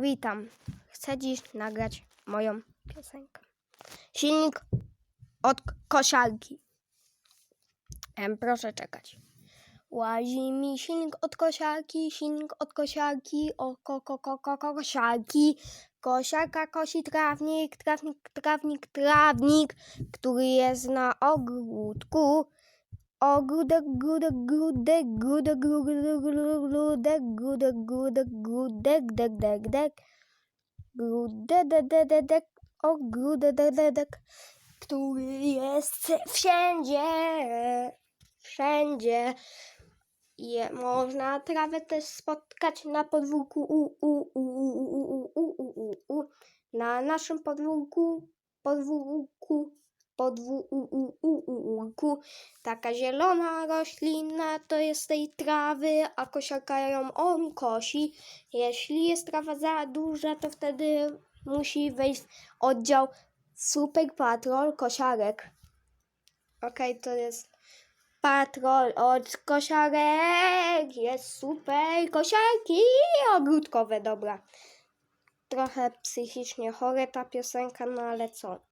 Witam. Chcę dziś nagrać moją piosenkę. Silnik od kosiarki. Em, proszę czekać. Łazi mi silnik od kosiarki, silnik od kosiarki, o ko, ko, ko, ko, ko, kosiarki. Kosiarka kosi trawnik, trawnik, trawnik, trawnik, który jest na ogródku. Ogródek, grudek, grudek, grudek, grudek, grudek, grudek, grudek, dek, dek, dek. Grudek, dek, dek, dek, dek, ogródek, dek, dek, dek, który jest wszędzie, wszędzie. Je, można trawę też spotkać na podwórku u, u, u, u, u, u, u, u, u, u. Na naszym podwórku, podwórku, podwórku. Taka zielona roślina to jest tej trawy, a kosiarka ją on kosi. Jeśli jest trawa za duża, to wtedy musi wejść oddział Super Patrol Kosiarek. Okej, to jest patrol od kosiarek. Jest super kosiarki ogródkowe, dobra. Trochę psychicznie chore ta piosenka, no ale co?